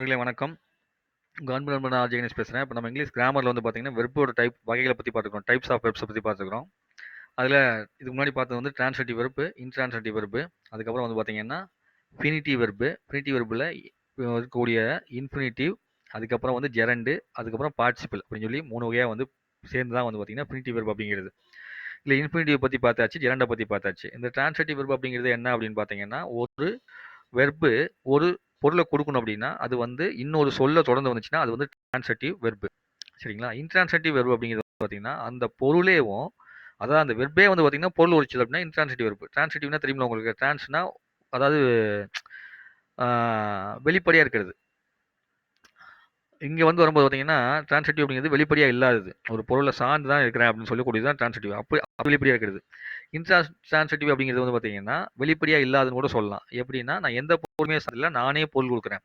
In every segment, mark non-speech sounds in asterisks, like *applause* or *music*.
நண்பர்களே வணக்கம். கவர்மெண்ட் நண்பர் நான் ஜெகனேஷ் பேசுகிறேன் இப்போ நம்ம இங்கிலீஷ் கிராமரில் வந்து பார்த்தீங்கன்னா, வெறுப்போட டைப் வகைகளை பற்றி பார்த்துருக்கோம். டைப்ஸ் ஆஃப் வெப்ஸை பற்றி பார்த்துருக்கிறோம். அதில் இதுக்கு முன்னாடி பார்த்தது வந்து டிரான்ஸ்லேட்டிவ் வெறுப்பு இன்ட்ரான்ஸ்லேட்டிவ் வெறுப்பு அதுக்கப்புறம் வந்து பார்த்தீங்கன்னா, ஃபினிட்டிவ் வெறுப்பு ஃபினிட்டிவ் வெறுப்பில் இருக்கக்கூடிய இன்ஃபினிட்டிவ், அதுக்கப்புறம் வந்து ஜெரண்டு அதுக்கப்புறம் பார்ட்டிசிபிள் அப்படின்னு சொல்லி மூணு வகையாக வந்து சேர்ந்து தான் வந்து பார்த்தீங்கன்னா, ஃபினிட்டிவ் வெறுப்பு அப்படிங்கிறது. இல்லை இன்ஃபினிட்டிவ் பற்றி பார்த்தாச்சு, ஜெரண்டை பற்றி பார்த்தாச்சு. இந்த டிரான்ஸ்லேட்டிவ் வெறுப்பு அப்படிங்கிறது என்ன அப்படின்னு பார்த்தீங்கன்னா, ஒரு வெர்ப் ஒரு பொருளை கொடுக்கணும் அப்படின்னா, அது வந்து இன்னொரு சொல்ல தொடர்ந்து வந்துச்சுன்னா, அது வந்து டிரான்சட்டிவ் வெர்பு சரிங்களா? இன்ட்ரான்சட்டிவ் வெர்ப் அப்படிங்கிறது பார்த்தீங்கன்னா, அந்த பொருளேவும் அதாவது அந்த வெர்பே வந்து பார்த்தீங்கன்னா, பொருள் ஒழிச்சல் அப்படின்னா இன்ட்ரான்சிட்டிவ் வெர்பு ட்ரான்சிட்டிவ்னா தெரியுமில்ல உங்களுக்கு? ட்ரான்ஸ்னா அதாவது வெளிப்படையாக இருக்கிறது. இங்கே வந்து வரும்போது பார்த்தீங்கன்னா, ட்ரான்சிட்டிவ் அப்படிங்கிறது வெளிப்படையாக இல்லாதது. ஒரு பொருளை சார்ந்து தான் இருக்கிறேன் அப்படின்னு சொல்லக்கூடியது தான் ட்ரான்சிட்டிவ். அப்படி வெளிப்படையாக இருக்கிறது. இன்ட்ரான்ஸ் அப்படிங்கிறது வந்து பார்த்தீங்கன்னா, வெளிப்படையாக இல்லாததுன்னு கூட சொல்லலாம். எப்படின்னா, நான் எந்த பொருளுமே சார்ந்தில்ல, நானே பொருள் கொடுக்குறேன்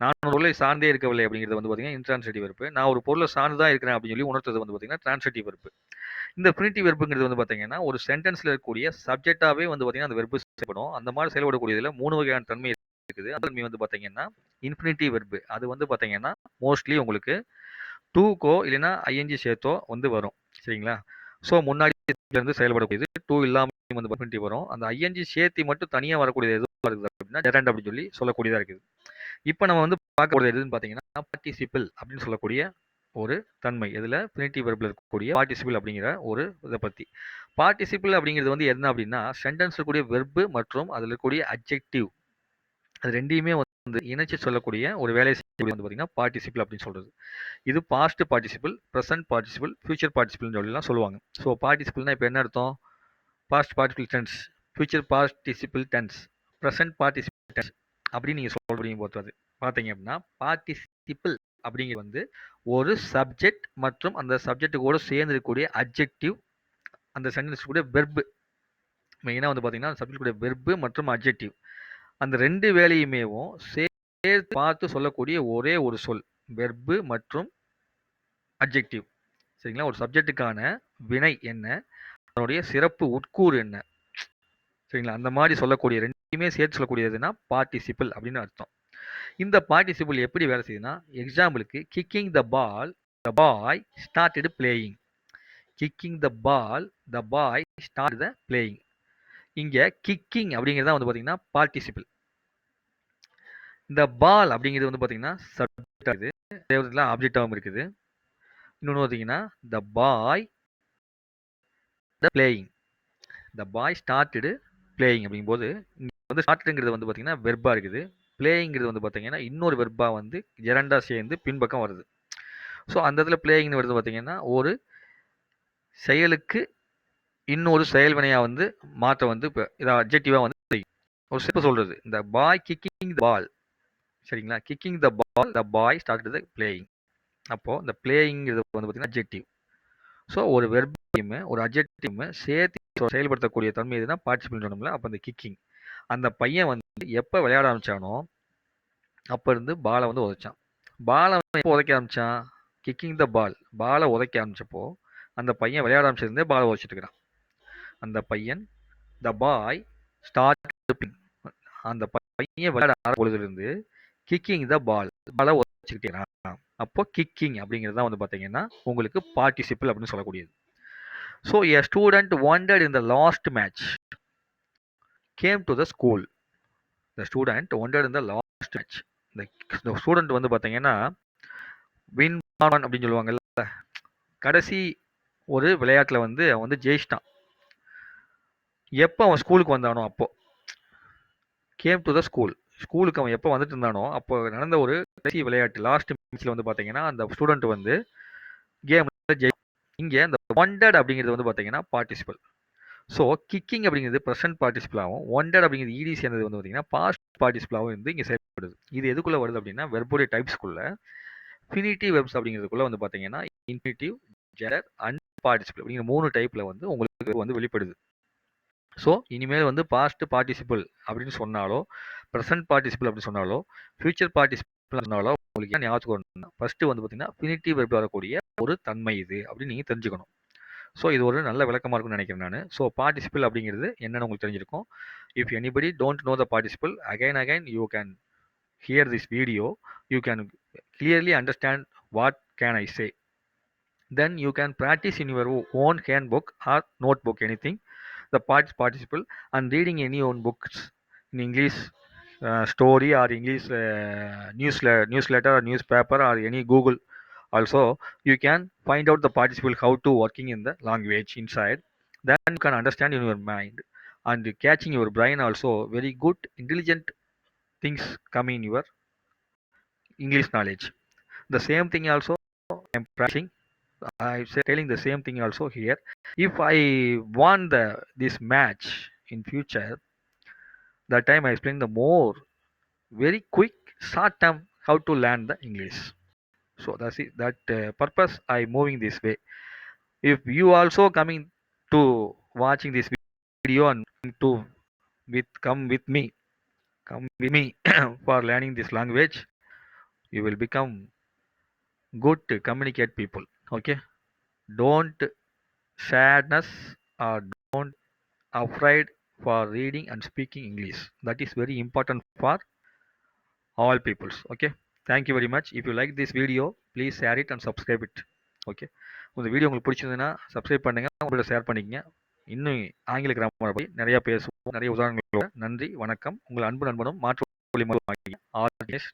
நான் ஒரு பொருளை சார்ந்தே இருக்கவில்லை அப்படிங்கிறது வந்து பார்த்தீங்கன்னா, இன்ட்ரான்சிட்டிவ் வெறுப்பு நான் ஒரு பொருளை சார்ந்து தான் இருக்கிறேன் அப்படின்னு சொல்லி உணர்த்தது வந்து பார்த்தீங்கன்னா, ட்ரான்சிட்டிவ் வெறுப்பு இந்த ஃபினிட்டிவ் வெறுப்புங்கிறது வந்து பார்த்தீங்கன்னா, ஒரு சென்டென்ஸில் இருக்கக்கூடிய சப்ஜெக்டாகவே வந்து பார்த்தீங்கன்னா, அந்த வெறுப்பு செயல்படும். அந்த மாதிரி செயல்படக்கூடியதில் மூணு வகையான தன்மை இருக்குது. அந்த தன்மை வந்து பார்த்தீங்கன்னா, இன்ஃபினிட்டிவ் வெறுப்பு அது வந்து பார்த்தீங்கன்னா, மோஸ்ட்லி உங்களுக்கு டூக்கோ இல்லைன்னா ஐஎன்ஜி சேர்த்தோ வந்து வரும். சரிங்களா? ஸோ முன்னாடி இருந்து செயல்படக்கூடியது. டூ இல்லாமல் வந்து இன்ஃபினிட்டிவ் வரும். அந்த ஐஎன்ஜி சேர்த்தி மட்டும் தனியாக வரக்கூடியது எதுவா இருக்குது அப்படின்னா, ஜெரண்ட் அப்படின்னு சொல்லி சொல்லக்கூடியதாக இருக்குது. இப்போ நம்ம வந்து பார்க்கக்கூடிய எதுன்னு பார்த்தீங்கன்னா, பார்ட்டிசிபிள் அப்படின்னு சொல்லக்கூடிய ஒரு தன்மை. இதில் ஃபினிட்டிவ் வெர்பில் இருக்கக்கூடிய பார்ட்டிசிபிள் அப்படிங்கிற ஒரு இதை பற்றி பார்ட்டிசிபிள் அப்படிங்கிறது வந்து என்ன அப்படின்னா, சென்டென்ஸ் இருக்கக்கூடிய வெர்பு மற்றும் அதில் இருக்கக்கூடிய அப்ஜெக்டிவ் அது ரெண்டையுமே வந்து இணைச்சு சொல்லக்கூடிய ஒரு வேலையை செய்யக்கூடியது வந்து பார்த்தீங்கன்னா, பார்ட்டிசிபிள் அப்படின்னு சொல்கிறது இது past participle, present participle, future பார்ட்டிசிபிள்னு சொல்லிலாம் சொல்லுவாங்க. ஸோ பார்ட்டிசிபிள்னா இப்போ என்ன அர்த்தம்? Past participle tense, future participle tense, present participle tense அப்படின்னு நீங்கள் சொல்கிறீங்க பொறுத்தது. பார்த்தீங்க அப்படின்னா, பார்ட்டிசிபிள் அப்படிங்கிறது வந்து ஒரு சப்ஜெக்ட் மற்றும் அந்த சப்ஜெக்ட்டு கூட சேர்ந்து இருக்கக்கூடிய அப்ஜெக்டிவ் அந்த சென்டென்ஸ் கூட வெர்பு மெயினாக வந்து பார்த்தீங்கன்னா, அந்த சப்ஜெக்ட் கூட வெர்பு மற்றும் அப்ஜெக்டிவ் அந்த ரெண்டு வேலையுமேவும் சேர்த்து பார்த்து சொல்லக்கூடிய ஒரே ஒரு சொல். வெர்பு மற்றும் அட்ஜெக்டிவ். சரிங்களா? ஒரு சப்ஜெக்ட்டுக்கான வினை என்ன? அதனுடைய சிறப்பு உட்கூறு என்ன? சரிங்களா? அந்த மாதிரி சொல்லக்கூடிய ரெண்டுமே சேர்த்து சொல்லக்கூடியதுன்னா பார்ட்டிசிபிள் அப்படின்னு அர்த்தம். இந்த பார்ட்டிசிபிள் எப்படி வேலை செய்யுதுன்னா, எக்ஸாம்பிளுக்கு kicking the ball, the boy started playing. Kicking the ball, the boy start the playing. இங்கே கிக்கிங் அப்படிங்கிறது தான் வந்து பார்த்தீங்கன்னா, பார்ட்டிசிபிள். இந்த பால் அப்படிங்கிறது வந்து பார்த்தீங்கன்னா, சப்ஜெக்ட் இருக்குது. ஆப்ஜெக்டாகவும் இருக்குது. இன்னொன்று பார்த்தீங்கன்னா, the boy the playing. The boy started playing அப்படிங்கும்போது, இங்கே வந்து ஸ்டார்ட்டட்ங்கிறது வந்து பார்த்தீங்கன்னா, வெர்பாக இருக்குது. பிளேயிங்கிறது வந்து பார்த்தீங்கன்னா, இன்னொரு வெர்பாக வந்து இரண்டாக சேர்ந்து பின்பக்கம் வருது. ஸோ அந்த இடத்துல பிளேயிங்னு வருது பார்த்தீங்கன்னா, ஒரு செயலுக்கு இன்னொரு செயல் வந்து மாற்ற வந்து இப்போ இத அப்ஜெக்டிவாக வந்து ஒரு சிறப்பு சொல்கிறது இந்த பாய் கிக்கிங் த பால். சரிங்களா? Kicking the ball, the boy start the playing. அப்போது இந்த பிளேயிங்கிறது வந்து பார்த்தீங்கன்னா, அப்ஜெக்டிவ் ஸோ ஒரு வெர்பையும், ஒரு அட்ஜெக்டிவும் சேர்த்து செயல்படுத்தக்கூடிய தன்மை எதுனா பார்ட்டிசிபேட் சொன்னோம்ல. அப்போ அந்த கிக்கிங். அந்த பையன் வந்து எப்போ விளையாட ஆரம்பித்தானோ அப்போ இருந்து பாலை வந்து உதைச்சான். பாலை வந்து எப்போ உதைக்க ஆரம்பித்தான் கிக்கிங் த பால். பாலை உதைக்க ஆரம்பித்தப்போ அந்த பையன் விளையாட ஆரம்பிச்சிருந்தே பாலை உதைச்சிட்டு இருக்கிறான். அந்த பையன் த பாய் ஸ்டார்ட் அந்த பையன் விளையாட பொழுதுலேருந்து கிக்கிங் த பால். பால உதைச்சுக்கிட்டே அப்போ கிக்கிங் அப்படிங்கிறது தான் வந்து பார்த்தீங்கன்னா, உங்களுக்கு பார்ட்டிசிபிள் அப்படின்னு சொல்லக்கூடியது. So a student wanted in the last match came to the school. The student wanted in the last match. இந்த இந்த வந்து பார்த்தீங்கன்னா, வின் அப்படின்னு சொல்லுவாங்கல்ல. கடைசி ஒரு விளையாட்டில் வந்து அவன் வந்து ஜெயிச்சிட்டான். எப்போ அவன் ஸ்கூலுக்கு வந்தானோ அப்போ. Came to the school. ஸ்கூலுக்கு அவன் எப்போ வந்துட்டு இருந்தானோ, அப்போ நடந்த ஒரு கடைசி விளையாட்டு லாஸ்ட் மேட்ச்சில் வந்து பார்த்தீங்கன்னா, அந்த ஸ்டூடெண்ட் வந்து கேம் ஜெய் இங்கே அந்த ஒண்டட் அப்படிங்கிறது வந்து பார்த்தீங்கன்னா, பார்ட்டிசிபல் ஸோ கிக்கிங் அப்படிங்கிறது பிரசன்ட் பார்ட்டிசிபிளாவும், வாண்டட் அப்படிங்கிறது ஈடி சேர்ந்தது வந்து பார்த்தீங்கன்னா, பாஸ்ட் பார்ட்டிசிபிளாகவும் இருந்து இங்கே செயல்படுது. இது எதுக்குள்ளே வருது அப்படின்னா, வெர்போடைய டைப்ஸ்க்குள்ள ஃபினிட்டிவ் வெப்ஸ் அப்படிங்கிறதுக்குள்ளே வந்து பார்த்தீங்கன்னா, இன்ஃபினிட்டிவ், ஜெரர் அண்ட் பார்ட்டிசிபிள் அப்படிங்கிற மூணு டைப்பில் வந்து உங்களுக்கு வந்து வெளிப்படுது. ஸோ இனிமேல் வந்து பாஸ்ட் பார்ட்டிசிபிள் அப்படின்னு சொன்னாலோ, ப்ரெசன்ட் பார்ட்டிசிபிள் அப்படின்னு சொன்னாலோ, ஃபியூச்சர் பார்ட்டிசிபிள் சொன்னாலோ உங்களுக்கு ஞாபகம் ஞாபகத்துக்கு ஃபர்ஸ்ட் வந்து பார்த்தீங்கன்னா, ஃபினிட்டிவ் வெர்ப்ல வரக்கூடிய ஒரு தன்மை இது அப்படின்னு நீங்கள் தெரிஞ்சுக்கணும். ஸோ இது ஒரு நல்ல விளக்கமாக இருக்கும்னு நினைக்கிறேன் நான் ஸோ பார்ட்டிசிபிள் அப்படிங்கிறது என்னென்னு உங்களுக்கு தெரிஞ்சிருக்கும். If anybody don't know the participle again again you can hear this video you can clearly understand what can I say then you can practice in your own hand book or note book any thing the parts participle and reading any own books in english uh, story or english uh, newsletter newsletter or newspaper or any google. Also you can find out the participle how to working in the language inside. Then you can understand in your mind and catching your brain also. Very good intelligent things come in your english knowledge. The same thing also i'm practicing i'm telling the same thing also here. If i won the this match in future that time i explain the more very quick short term how to learn the english. So that's it. That uh, purpose i moving this way. If you also coming to watching this video and to with come with me come with me *coughs* for learning this language you will become good to communicate people okay don't shyness or don't afraid for reading and speaking English that is very important for all peoples okay thank you very much if you like this video please share it and subscribe it okay இந்த video உங்களுக்கு பிடிச்சதுன்னா subscribe பண்ணுங்கள் உங்கள்கிட்ட share பண்ணிக்கங்க இன்னும் ஆங்கில கிராமரை பற்றி நிறையா பேசுவோம் நிறைய உதாரணங்களோட நன்றி வணக்கம் உங்கள் அன்பு நண்பனும் மாற்று ஆர்டிஎஸ்